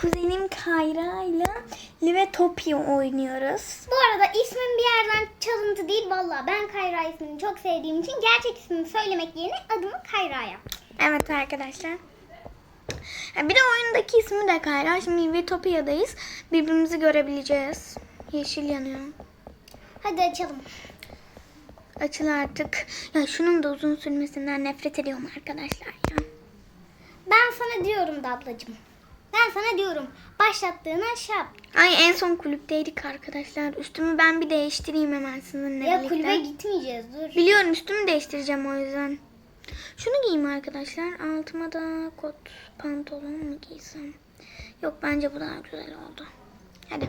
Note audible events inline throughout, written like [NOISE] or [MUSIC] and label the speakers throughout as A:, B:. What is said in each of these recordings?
A: kuzenim Kayra ile Livetopia oynuyoruz.
B: Bu arada ismim bir yerden çalıntı değil valla. Ben Kayra ismini çok sevdiğim için gerçek ismimi söylemek yerine adımı Kayra yaptım.
A: Evet arkadaşlar. Bir de oyundaki ismi de Kayra. Şimdi Livetopya'dayız. Birbirimizi görebileceğiz. Yeşil yanıyor.
B: Hadi açalım.
A: Açıl artık. Ya şunun da uzun sürmesinden nefret ediyorum arkadaşlar ya.
B: Ben sana diyorum da ablacığım. Ben sana diyorum. Başlattığın aşağı. yap.
A: Ay en son kulüpteydik arkadaşlar. Üstümü ben bir değiştireyim hemen sizinle
B: Ya
A: birlikte.
B: kulübe gitmeyeceğiz dur.
A: Biliyorum üstümü değiştireceğim o yüzden. Şunu giyeyim arkadaşlar. Altıma da kot pantolon mu giysem? Yok bence bu daha güzel oldu. Hadi.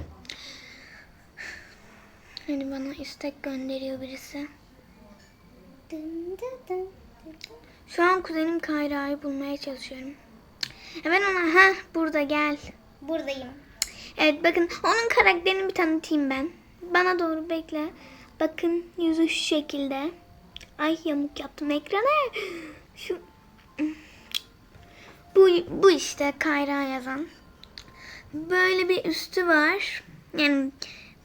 A: Hadi bana istek gönderiyor birisi.
B: Dın dın dın dın.
A: Şu an kuzenim Kayra'yı bulmaya çalışıyorum. Ben ona ha burada gel.
B: Buradayım.
A: Evet bakın onun karakterini bir tanıtayım ben. Bana doğru bekle. Bakın yüzü şu şekilde. Ay yamuk yaptım ekrana. Şu bu, bu işte Kayra yazan. Böyle bir üstü var. Yani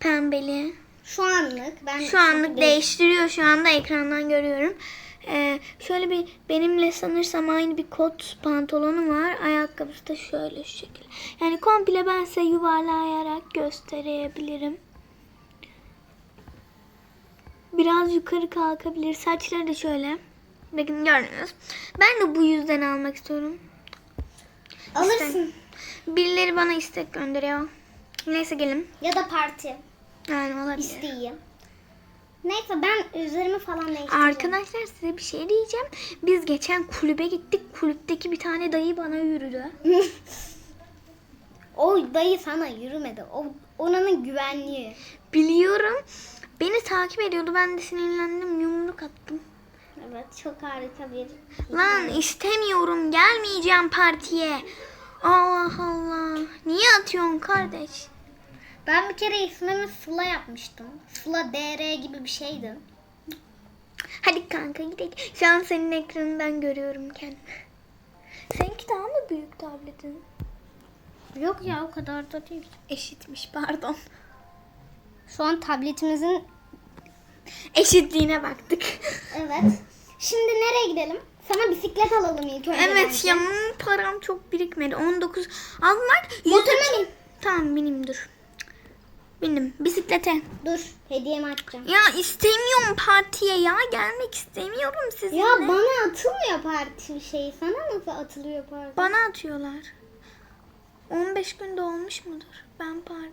A: pembeli.
B: Şu anlık ben
A: Şu anlık değiştiriyor. Şu anda ekrandan görüyorum. Ee, şöyle bir benimle sanırsam aynı bir kot pantolonu var. Ayakkabısı da şöyle şu şekilde. Yani komple ben size yuvarlayarak gösterebilirim. Biraz yukarı kalkabilir. Saçları da şöyle. Bakın gördünüz. Ben de bu yüzden almak istiyorum.
B: Alırsın.
A: Birileri bana istek gönderiyor. Neyse gelin.
B: Ya da parti.
A: Yani olabilir.
B: İsteği. Neyse ben üzerimi falan değiştireceğim.
A: Arkadaşlar size bir şey diyeceğim. Biz geçen kulübe gittik. Kulüpteki bir tane dayı bana yürüdü. [LAUGHS]
B: o dayı sana yürümedi. O oranın güvenliği.
A: Biliyorum. Beni takip ediyordu. Ben de sinirlendim. Yumruk attım.
B: Evet çok harika bir.
A: Lan istemiyorum. Gelmeyeceğim partiye. Allah Allah. Niye atıyorsun kardeş?
B: Ben bir kere ismimi Sıla yapmıştım. Sıla DR gibi bir şeydi.
A: Hadi kanka gidelim. Şu an senin ekranından görüyorum kendimi. Seninki daha mı büyük tabletin?
B: Yok ya o kadar da değil.
A: Eşitmiş pardon.
B: Şu an tabletimizin
A: Eşitliğine baktık.
B: evet. Şimdi nereye gidelim? Sana bisiklet alalım ilk önce.
A: Evet
B: bence.
A: ya param çok birikmedi. 19 almak.
B: Motoruna bin.
A: Tamam bineyim dur. Bindim bisiklete.
B: Dur hediyemi açacağım.
A: Ya istemiyorum partiye ya. Gelmek istemiyorum sizinle.
B: Ya bana atılmıyor parti şeyi. Sana nasıl atılıyor parti?
A: Bana atıyorlar. 15 gün dolmuş mudur? Ben parti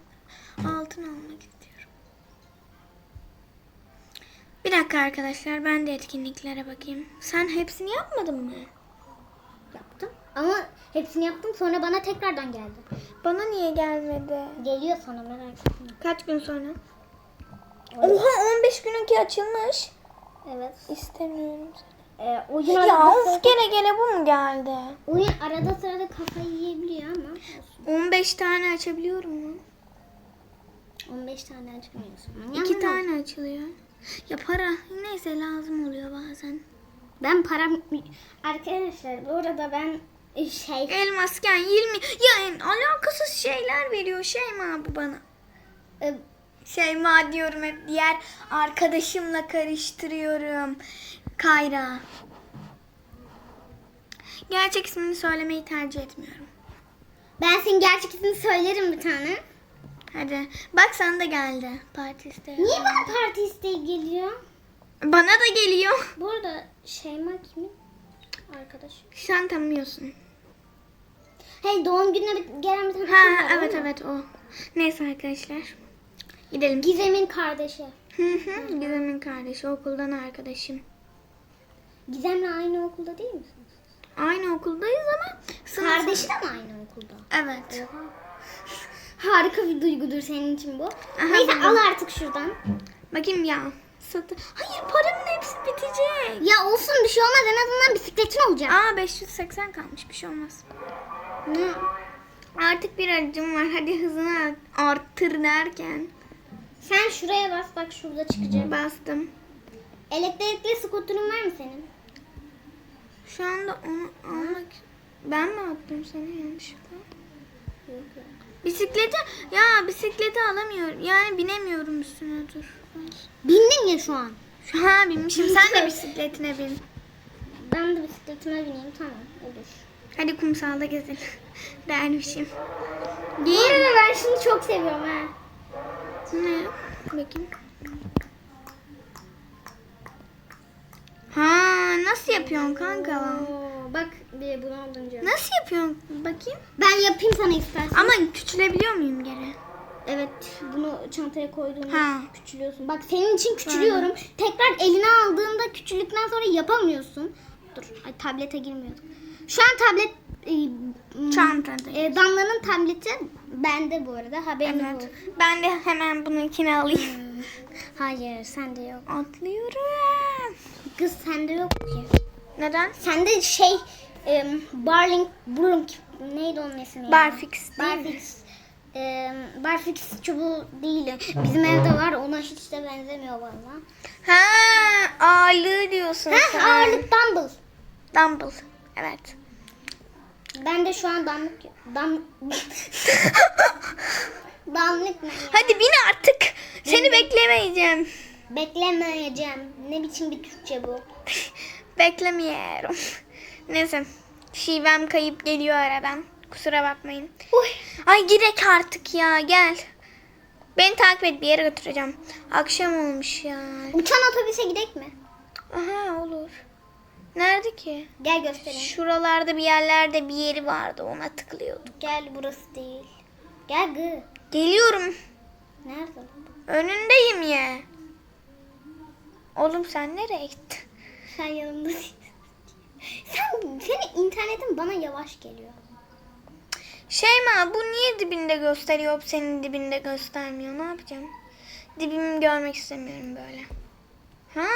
A: altın almak istiyorum. Bir dakika arkadaşlar ben de etkinliklere bakayım. Sen hepsini yapmadın mı?
B: Yaptım. Ama hepsini yaptım sonra bana tekrardan geldi.
A: Bana niye gelmedi?
B: Geliyor sana merak etme.
A: Kaç gün sonra? Oha 15 gününki açılmış.
B: Evet.
A: İstemiyorum.
B: Ee, oyun,
A: Ya of gene gene bu mu geldi?
B: oyun arada sırada kafayı yiyebiliyor ama olsun.
A: 15 tane açabiliyorum mu?
B: 15 tane açmıyorsun. Yani
A: tane açılıyor. Ya para neyse lazım oluyor bazen.
B: Ben param... Arkadaşlar bu arada ben şey...
A: Elmasken 20 ya en alakasız şeyler veriyor Şeyma bu bana.
B: e,
A: Şeyma diyorum hep diğer arkadaşımla karıştırıyorum. Kayra. Gerçek ismini söylemeyi tercih etmiyorum.
B: Ben senin gerçek ismini söylerim bir tane.
A: Hadi. Bak sana da geldi parti isteği.
B: Niye bana parti isteği geliyor?
A: Bana da geliyor.
B: Bu arada Şeyma kimin? Arkadaş.
A: Sen tanımıyorsun.
B: Hey doğum gününe gelen bir tane kız
A: Ha
B: var,
A: evet evet o. Neyse arkadaşlar. Gidelim.
B: Gizem'in kardeşi.
A: Hı hı. Gizem'in kardeşi okuldan arkadaşım.
B: Gizem'le aynı okulda değil misiniz?
A: Aynı okuldayız ama sınıf-
B: Kardeşi de mi aynı okulda?
A: Evet. [LAUGHS]
B: Harika bir duygudur senin için bu. Neyse al artık şuradan.
A: Bakayım ya. Satı. Hayır paramın hepsi bitecek.
B: Ya olsun bir şey olmaz en azından bisikletin olacak.
A: Aa 580 kalmış bir şey olmaz. Artık bir aracım var. Hadi hızını arttır derken.
B: Sen şuraya bas bak şurada çıkacak.
A: Bastım.
B: Elektrikli skuterun var mı senin?
A: Şu anda onu almak... Ben mi attım seni yanlışlıkla?
B: Yok ya.
A: Bisikleti ya bisikleti alamıyorum. Yani binemiyorum üstüne dur.
B: Bindin ya şu an.
A: Şu ha binmişim. Sen de [LAUGHS] bisikletine bin.
B: Ben de bisikletime bineyim tamam olur.
A: Hadi kumsalda gezelim. Dermişim.
B: Bu arada ben şunu çok seviyorum ha.
A: Ne? Bakayım. Ha nasıl yapıyorsun kanka?
B: Oo, bak bir bunu alınca.
A: Nasıl yapıyorsun? Bakayım.
B: Ben yapayım sana istersen.
A: Ama küçülebiliyor muyum geri?
B: Evet bunu çantaya koyduğunda
A: Ha.
B: küçülüyorsun. Bak senin için küçülüyorum. Tekrar eline aldığında küçüldükten sonra yapamıyorsun. Dur ay tablete girmiyorduk. Şu an tablet e,
A: Çantada.
B: e, Damla'nın tableti bende bu arada haberin
A: Evet.
B: olsun.
A: Ben de hemen bununkini alayım.
B: Hayır sende yok.
A: Atlıyorum.
B: Kız sende yok ki.
A: Neden?
B: Sende şey e, Barling Brunk neydi onun ismi?
A: Barfix mi?
B: Barfix. E, Barfix çubuğu değil. Bizim evde var. Ona hiç de benzemiyor valla.
A: Ha ağırlığı diyorsun
B: Ha
A: sen.
B: ağırlık dumbbell.
A: Dumbbell. Evet.
B: Ben de şu an damlık dam [LAUGHS] damlık ne? ya?
A: Hadi bin artık. Seni beklemeyeceğim.
B: Beklemeyeceğim. Ne biçim bir Türkçe bu? [LAUGHS]
A: Beklemiyorum. Neyse. Şivem kayıp geliyor aradan. Kusura bakmayın.
B: Uy.
A: Ay girek artık ya gel. Beni takip et bir yere götüreceğim. Akşam olmuş ya.
B: Uçan otobüse gidek mi?
A: Aha olur. Nerede ki?
B: Gel göstereyim.
A: Şuralarda bir yerlerde bir yeri vardı ona tıklıyordum.
B: Gel burası değil. Gel gı.
A: Geliyorum.
B: Nerede?
A: Önündeyim ya. Oğlum sen nereye gittin?
B: Sen yanımda değilsin. Sen, senin internetin bana yavaş geliyor.
A: Şeyma bu niye dibinde gösteriyor senin dibinde göstermiyor ne yapacağım? Dibimi görmek istemiyorum böyle. Ha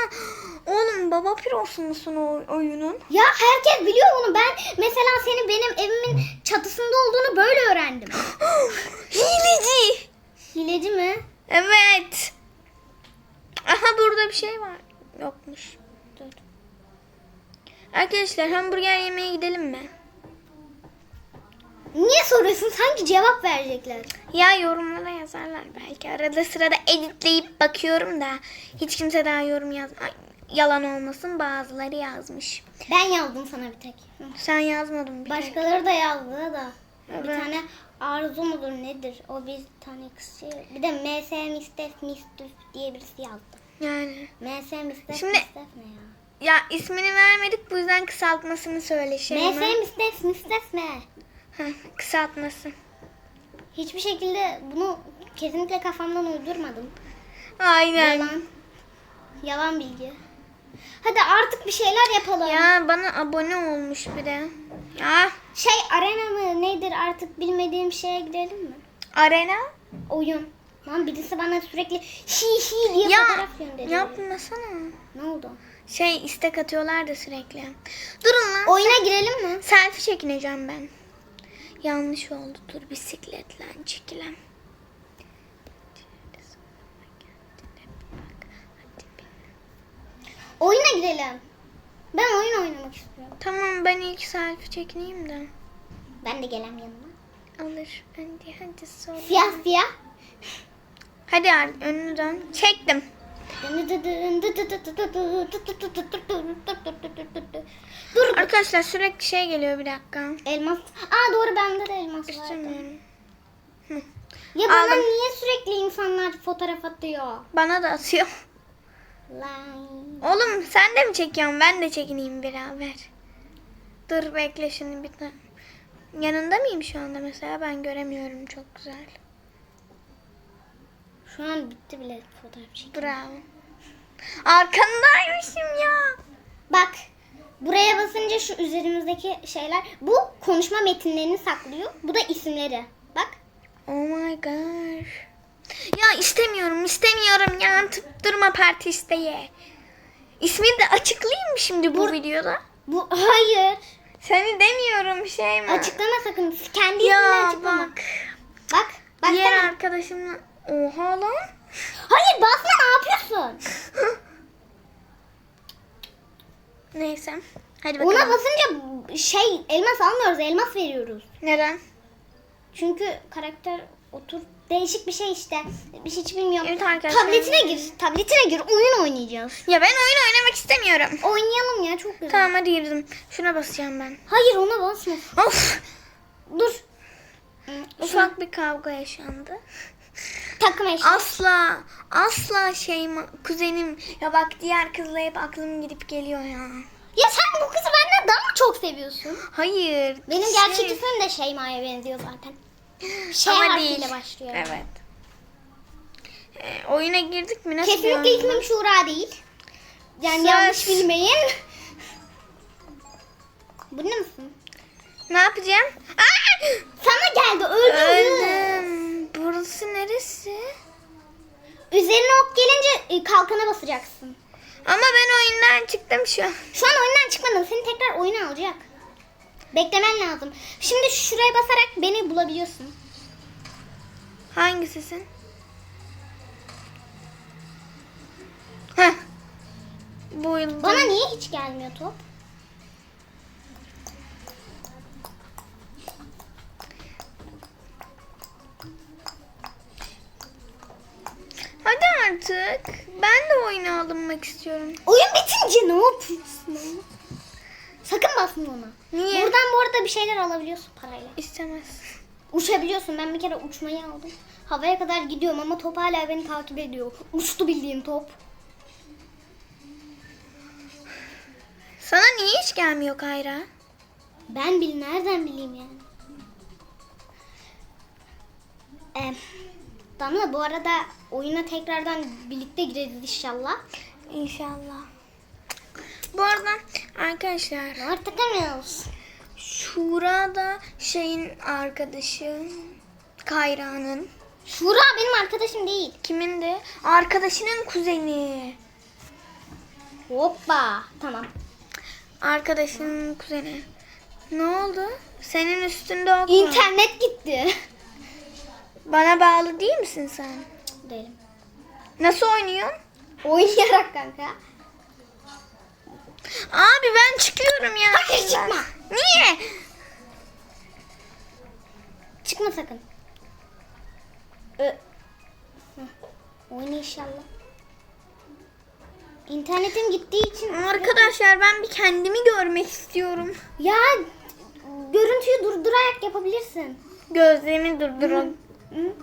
A: oğlum baba pirosu musun o oyunun?
B: Ya herkes biliyor bunu. Ben mesela senin benim evimin çatısında olduğunu böyle öğrendim. [GASPS]
A: Hileci.
B: Hileci mi?
A: Evet. Aha burada bir şey var. Yokmuş. Dur. Arkadaşlar hamburger yemeye gidelim mi?
B: Niye soruyorsun? Sanki cevap verecekler.
A: Ya yorumlara yazarlar belki. Arada sırada editleyip bakıyorum da hiç kimse daha yorum yaz Ay, yalan olmasın bazıları yazmış.
B: Ben yazdım sana bir tek.
A: Sen yazmadın bir tek.
B: Başkaları da yazdı da. Bir
A: Evet.
B: tane Arzu mudur nedir? O bir tane şey. Bir de MS Mistef Mistef diye birisi yazdı.
A: Yani.
B: MS Mistef
A: Şimdi-
B: Mistef ne ya?
A: Ya ismini vermedik bu yüzden kısaltmasını söyle şey
B: MS Mistef Mistef ne?
A: Kısaltması.
B: Hiçbir şekilde bunu kesinlikle kafamdan uydurmadım.
A: Aynen.
B: Yalan. Yalan bilgi. Hadi artık bir şeyler yapalım.
A: Ya bana abone olmuş bir de. Ya
B: Şey arena mı nedir artık bilmediğim şeye girelim mi?
A: arena.
B: Oyun. Lan birisi bana sürekli şi şi diye
A: Ya
B: fotoğraf gönderiyor.
A: yapmasana.
B: Ne oldu?
A: Şey istek atıyorlar da sürekli. Durun lan.
B: Oyuna girelim mi?
A: Selfie çekineceğim ben. Yanlış oldu. Dur bisikletle çekilem.
B: Oyuna girelim. Ben oyun oynamak istiyorum.
A: Tamam ben ilk selfie çekineyim de.
B: Ben de gelem yanına.
A: Alır. Hadi hadi sonra.
B: Siyah siyah.
A: Hadi abi önünü dön. Çektim.
B: Dur.
A: Arkadaşlar sürekli şey geliyor bir dakika.
B: Elmas. Aa doğru bende de elmas vardı.
A: İstemiyorum.
B: Ya bana
A: Aldım.
B: niye sürekli insanlar fotoğraf atıyor?
A: Bana da atıyor. Oğlum sen de mi çekiyorsun? Ben de çekineyim beraber. Dur bekle şimdi bir tane. Yanında mıyım şu anda mesela? Ben göremiyorum çok güzel.
B: Şu an bitti bile fotoğraf çekim.
A: Bravo. Arkandaymışım ya.
B: Bak. Buraya basınca şu üzerimizdeki şeyler bu konuşma metinlerini saklıyor. Bu da isimleri. Bak.
A: Oh my gosh. Ya istemiyorum istemiyorum ya. Tıp durma parti isteye. İsmini de açıklayayım mı şimdi bu
B: Dur.
A: videoda?
B: Bu hayır.
A: Seni demiyorum şey mi?
B: Açıklama sakın. Kendi
A: Ya
B: açıklama.
A: bak.
B: Bak. Bak
A: Diğer
B: sana.
A: arkadaşımla. Oha lan.
B: Hayır basma ne yapıyorsun? [LAUGHS]
A: Neyse. Hadi bakalım.
B: Ona basınca şey elmas almıyoruz. Elmas veriyoruz.
A: Neden?
B: Çünkü karakter otur değişik bir şey işte. Bir şey hiç bilmiyorum.
A: Evet arkadaşlar.
B: Tabletine gir. Tabletine gir. Oyun oynayacağız.
A: Ya ben oyun oynamak istemiyorum.
B: Oynayalım ya çok güzel.
A: Tamam hadi girdim. Şuna basacağım ben.
B: Hayır ona basma.
A: Of!
B: Dur.
A: Ufak bir kavga yaşandı.
B: Takım eşya.
A: Asla, asla şey kuzenim. Ya bak diğer kızla hep aklım gidip geliyor ya.
B: Ya sen bu kızı benden daha mı çok seviyorsun?
A: Hayır.
B: Benim
A: şey-
B: gerçek ismim de Şeyma'ya benziyor zaten. Şey
A: Ama
B: harfiyle
A: değil.
B: başlıyor.
A: Evet. Ee, oyuna girdik mi? Nasıl bir
B: Kesinlikle
A: oyun?
B: ismim Şura değil. Yani
A: Söz.
B: yanlış bilmeyin. Bu ne misin?
A: Ne yapacağım? Aa!
B: Sana geldi öldürdü.
A: Öldüm. Burası neresi?
B: Üzerine ok gelince e, kalkana basacaksın.
A: Ama ben oyundan çıktım şu an.
B: Şu an oyundan çıkmadın. Seni tekrar oyuna alacak. Beklemen lazım. Şimdi şuraya basarak beni bulabiliyorsun.
A: Hangisisin? Heh. Buldum.
B: Bana niye hiç gelmiyor top?
A: Hadi artık. Ben de oyuna alınmak istiyorum.
B: Oyun bitince ne yapıyorsun? Basma ona.
A: Niye?
B: Buradan bu arada bir şeyler alabiliyorsun parayla.
A: İstemez.
B: Uçabiliyorsun. Ben bir kere uçmayı aldım. Havaya kadar gidiyorum ama top hala beni takip ediyor. Uçtu bildiğin top.
A: Sana niye hiç gelmiyor Kayra?
B: Ben bil nereden bileyim yani. Ee, Damla bu arada oyuna tekrardan birlikte gireriz inşallah.
A: İnşallah. Bu arada arkadaşlar
B: Artık takamıyoruz.
A: Şura da şeyin arkadaşı Kayra'nın.
B: Şura benim arkadaşım değil.
A: Kimin de? Arkadaşının kuzeni.
B: Hoppa. Tamam.
A: Arkadaşının kuzeni. Ne oldu? Senin üstünde ok?
B: İnternet gitti.
A: Bana bağlı değil misin sen?
B: Değilim.
A: Nasıl oynuyorsun?
B: Oynayarak kanka.
A: Abi ben çıkıyorum ya.
B: Hayır, çıkma.
A: Niye?
B: Çıkma sakın. Ö. Oyna inşallah. İnternetim gittiği için
A: Arkadaşlar ben bir kendimi görmek istiyorum.
B: ya görüntüyü durdurarak yapabilirsin.
A: Gözlerimi durdurun.
B: Hı?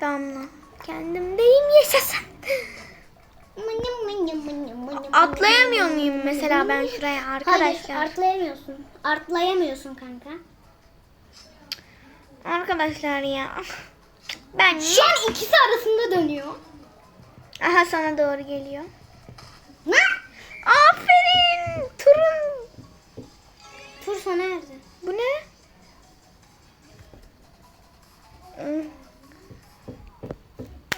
A: Damla. Kendimdeyim yaşasın. Atlayamıyor muyum mesela ben şuraya arkadaşlar?
B: Hayır, atlayamıyorsun. Atlayamıyorsun kanka.
A: Arkadaşlar ya. Ben
B: Şu an ikisi arasında dönüyor.
A: Aha sana doğru geliyor.
B: Ne?
A: Aferin. Turun.
B: Tursa nerede?
A: Bu ne?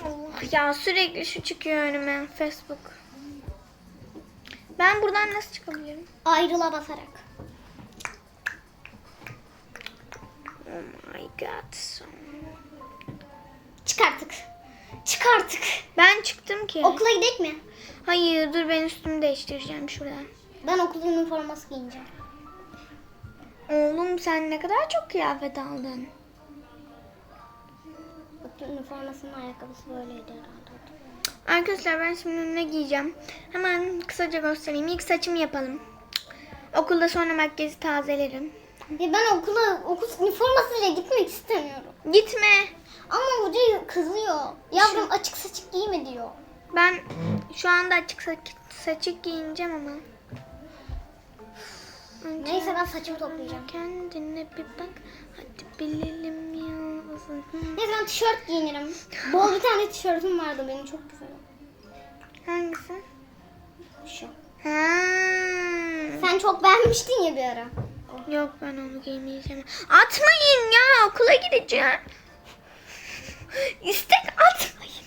A: Allah ya sürekli şu çıkıyor önüme Facebook. Ben buradan nasıl çıkabilirim?
B: Ayrıla basarak.
A: Oh my god.
B: Çık artık. Çık artık.
A: Ben çıktım ki.
B: Okula gidelim mi?
A: Hayır dur ben üstümü değiştireceğim şurada.
B: Ben okul üniforması giyeceğim.
A: Oğlum sen ne kadar çok kıyafet aldın.
B: Okul üniformasının ayakkabısı böyleydi herhalde.
A: Arkadaşlar ben şimdi ne giyeceğim? Hemen kısaca göstereyim. İlk saçımı yapalım. Okulda sonra makyajı tazelerim.
B: Ya ben okula okul üniformasıyla gitmek istemiyorum.
A: Gitme.
B: Ama hoca kızıyor. Yavrum açık saçık giyme diyor.
A: Ben şu anda açık saç, saçık giyineceğim ama. Önce
B: Neyse ben saçımı toplayacağım.
A: Kendine bir bak. Hadi bilelim ya.
B: Neyse ben tişört giyinirim. Bol bir tane tişörtüm vardı benim çok güzel.
A: Hangisi?
B: Şu.
A: Ha.
B: Sen çok beğenmiştin ya bir ara.
A: Yok ben onu giymeyeceğim. Atmayın ya okula gideceğim. İstek atmayın.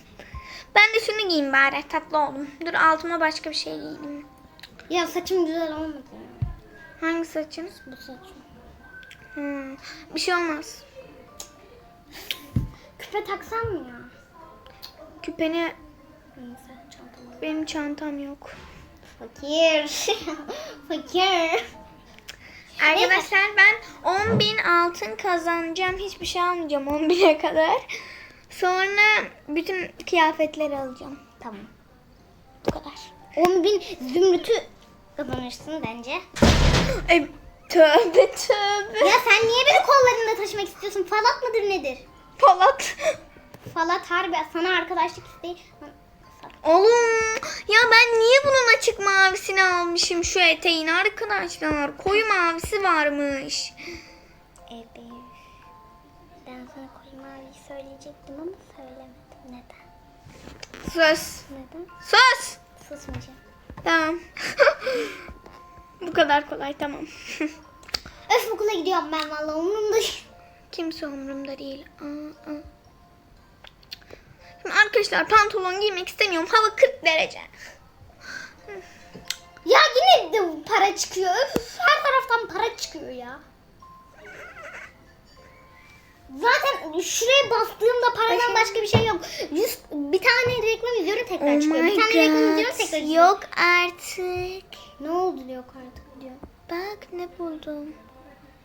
A: Ben de şunu giyeyim bari tatlı oldum. Dur altıma başka bir şey giyeyim.
B: Ya saçım güzel olmadı.
A: Hangi saçın?
B: Bu saçım.
A: Hmm, bir şey olmaz.
B: Küpe taksam mı ya?
A: Küpeni
B: Neyse
A: benim çantam yok.
B: Fakir. [LAUGHS] Fakir.
A: Arkadaşlar ben 10 bin altın kazanacağım. Hiçbir şey almayacağım 10 bine kadar. Sonra bütün kıyafetleri alacağım.
B: Tamam.
A: Bu kadar.
B: 10 bin zümrütü kazanırsın bence.
A: Ay, tövbe tövbe.
B: Ya sen niye beni kollarında taşımak istiyorsun? Falat mıdır nedir?
A: Polat.
B: Falat harbi sana arkadaşlık isteği.
A: Oğlum ya ben niye bunun açık mavisini almışım şu eteğin arkadaşlar. Koyu mavisi varmış.
B: Evet. Ben sana koyu maviyi söyleyecektim ama söylemedim. Neden?
A: Söz.
B: Neden?
A: Söz.
B: Susmayacağım.
A: Tamam. [LAUGHS] Bu kadar kolay tamam. [LAUGHS]
B: Öf okula gidiyorum ben vallahi umurumda değil.
A: Kimse umurumda değil. Aa, aa. Şimdi arkadaşlar pantolon giymek istemiyorum. Hava 40 derece.
B: Ya yine de para çıkıyor. Öf, her taraftan para çıkıyor ya. Zaten şuraya bastığımda paradan başka bir şey yok. Yüz, bir tane reklam izliyorum tekrar çıkıyor. Bir tane reklam izliyorum tekrar çıkıyor.
A: Yok artık.
B: Ne oldu yok artık diyor.
A: Bak ne buldum.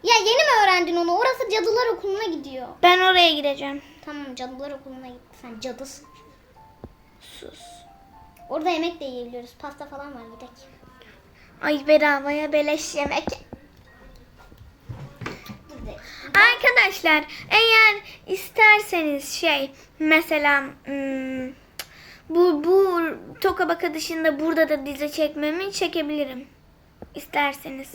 B: Ya yeni mi öğrendin onu? Orası cadılar okuluna gidiyor.
A: Ben oraya gideceğim.
B: Tamam cadılar okuluna git. Sen cadısın.
A: Sus.
B: Orada yemek de yiyebiliyoruz. Pasta falan var gidelim.
A: Ay bedavaya beleş yemek.
B: Gidelim.
A: Arkadaşlar eğer isterseniz şey mesela hmm, bu bu Toka Baka dışında burada da dizi çekmemi çekebilirim. İsterseniz.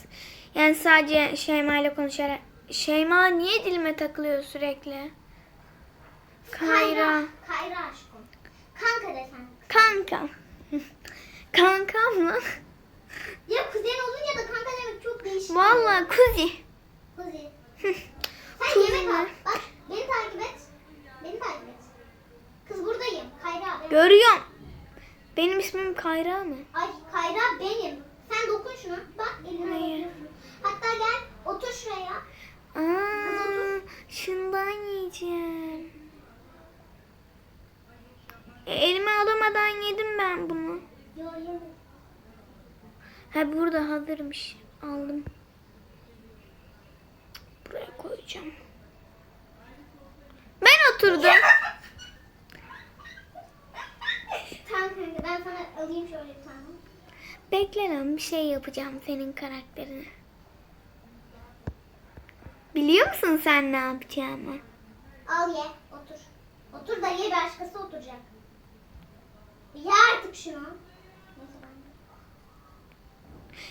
A: Yani sadece Şeyma ile konuşarak. Şeyma niye dilime takılıyor sürekli? Kayra.
B: Kayra aşkım. Kanka desen.
A: Kanka. [LAUGHS] Kankam mı?
B: Ya kuzen olunca da kanka demek çok değişik.
A: Vallahi kuzi.
B: Kuzi. [LAUGHS] Sen yemek al. Bak beni takip et. Beni takip et. Kız buradayım. Kayra. benim.
A: Görüyorum. Benim ismim Kayra mı?
B: Ay Kayra benim. Sen dokun şuna. Bak eline
A: Hayır.
B: dokunuyorsun. Hatta gel otur şuraya.
A: Aa, şundan yiyeceğim. E, elime alamadan yedim ben bunu. Ha burada hazırmış. Aldım. Buraya koyacağım. Ben oturdum. [LAUGHS]
B: Tamam kanka ben sana alayım şöyle bir tane.
A: Bekle lan bir şey yapacağım senin karakterine. Biliyor musun sen ne yapacağımı?
B: Al ye otur. Otur da ye başkası oturacak. Ye artık şunu.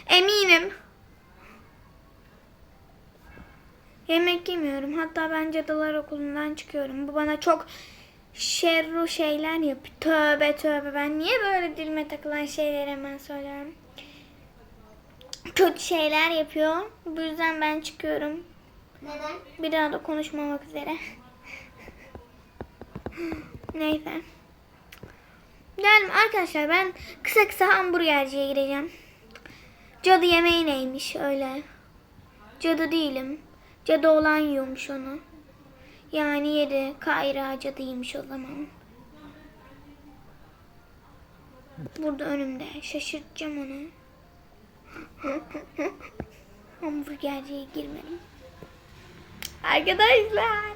A: Eminim. Yemek yemiyorum. Hatta ben cadılar okulundan çıkıyorum. Bu bana çok şerru şeyler yapıyor. Tövbe tövbe. Ben niye böyle dilime takılan şeyleri hemen söylerim? Kötü şeyler yapıyor. Bu yüzden ben çıkıyorum.
B: Neden?
A: Bir daha da konuşmamak üzere. Neyse. Geldim arkadaşlar ben kısa kısa hamburgerciye gireceğim. Cadı yemeği neymiş öyle. Cadı değilim. Cadı olan yiyormuş onu. Yani yedi. Kayra cadıymış o zaman. Burada önümde. Şaşırtacağım onu. [LAUGHS] Hamburgerciye girmedim. Arkadaşlar.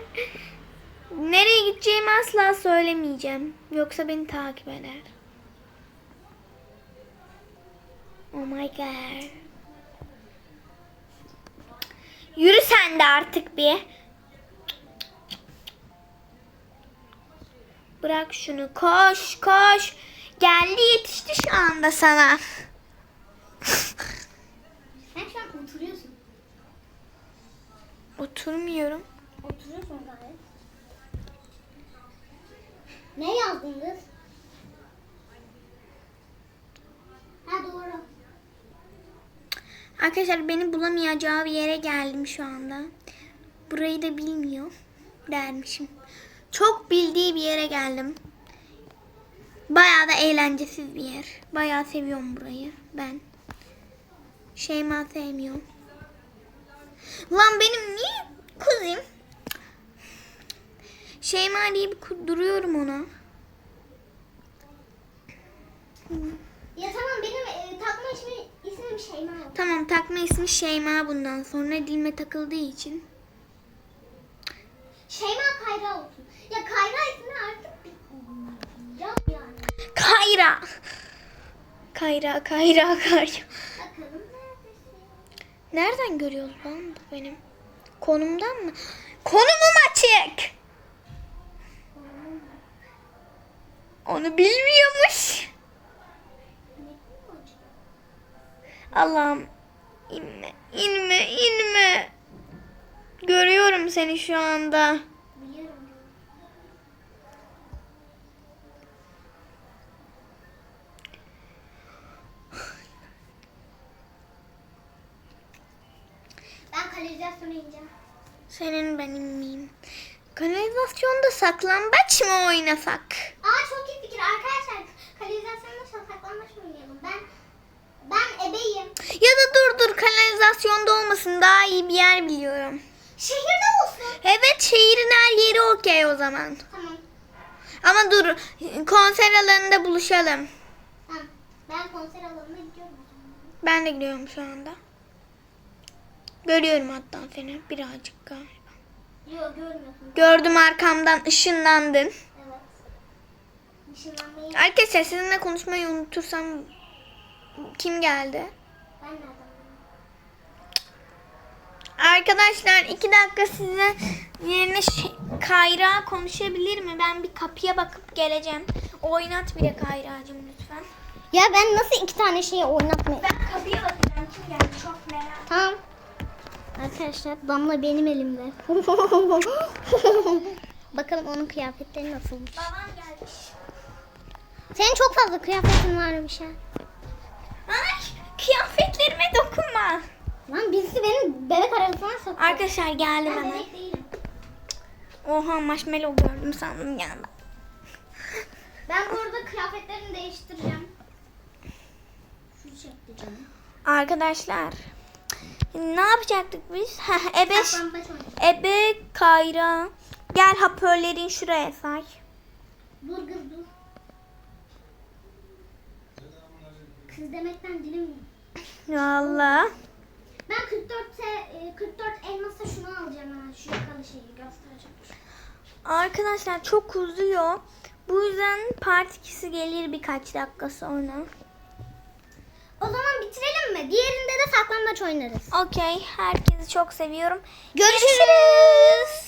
A: Nereye gideceğimi asla söylemeyeceğim. Yoksa beni takip eder. Oh my god. Yürü sen de artık bir. Bırak şunu. Koş koş. Geldi yetişti şu anda sana.
B: Sen şu an oturuyorsun.
A: Oturmuyorum.
B: Oturuyorsun gayet. Ne yazdın kız? Ha doğru.
A: Arkadaşlar beni bulamayacağı bir yere geldim şu anda. Burayı da bilmiyor dermişim. Çok bildiği bir yere geldim. Bayağı da eğlencesiz bir yer. Bayağı seviyorum burayı ben. Şeyma sevmiyor. Lan benim niye kuzim? Şeyma diye bir ku- duruyorum ona.
B: Ya tamam benim e, takma ismi, ismim Şeyma.
A: Tamam takma ismi Şeyma bundan sonra dilime takıldığı için.
B: Şeyma Kayra olsun. Ya Kayra ismi artık bir... Ya yani.
A: Kayra. Kayra, Kayra, Kayra. Nereden görüyoruz lan bu benim? Konumdan mı? Konumum açık. Onu bilmiyormuş. Allah'ım inme, inme, inme. Görüyorum seni şu anda.
B: Biliyorum. Ben kanalizasyona ineceğim.
A: Senin benim miyim? Kanalizasyonda saklambaç mı oynasak?
B: Aa çok iyi fikir arkadaşlar. Kanalizasyonda saklambaç mı oynayalım? Ben ben ebeyim.
A: Ya da dur dur kanalizasyonda olmasın daha iyi bir yer biliyorum.
B: Şehirde olsun.
A: Evet şehrin her yeri okey o zaman.
B: Tamam.
A: Ama dur konser alanında buluşalım.
B: Tamam. Ben konser alanına gidiyorum.
A: Ben de gidiyorum şu anda. Görüyorum hatta seni birazcık galiba.
B: Yok görmüyorsun.
A: Gördüm arkamdan ışınlandın.
B: Evet. Işınlanmayı
A: Arkadaşlar sizinle konuşmayı unutursam kim geldi?
B: ben nereden?
A: Arkadaşlar iki dakika size yerine şey, Kayra konuşabilir mi? Ben bir kapıya bakıp geleceğim. Oynat bir de Kayra'cığım lütfen.
B: Ya ben nasıl iki tane şeyi oynatmayayım?
A: Ben kapıya bakacağım. Kim geldi? Çok merak.
B: Tamam. Arkadaşlar Damla benim elimde. [LAUGHS] Bakalım onun kıyafetleri nasılmış.
A: Babam gelmiş.
B: Senin çok fazla kıyafetin varmış ha.
A: Ay kıyafetlerime dokunma.
B: Lan birisi benim bebek arabasına soktu.
A: Arkadaşlar geldi
B: Ben
A: bana. Oha marshmallow gördüm sandım geldi.
B: Ben burada kıyafetlerimi değiştireceğim. Şu şekilde canım.
A: Arkadaşlar ne yapacaktık biz? [LAUGHS] Ebe, ebe Kayra. Gel hoparlörlerin şuraya say.
B: Dur kız dur. Kız demekten dilim
A: Valla.
B: Ben 44 te- e, 44 elmasa şunu alacağım hemen şu yakalı şeyi göstereceğim.
A: Arkadaşlar çok uzuyor. Bu yüzden part 2'si gelir birkaç dakika sonra.
B: O zaman bitirelim mi? Diğerinde de saklambaç oynarız.
A: Okey. Herkesi çok seviyorum.
B: Görüşürüz.
A: Görüşürüz.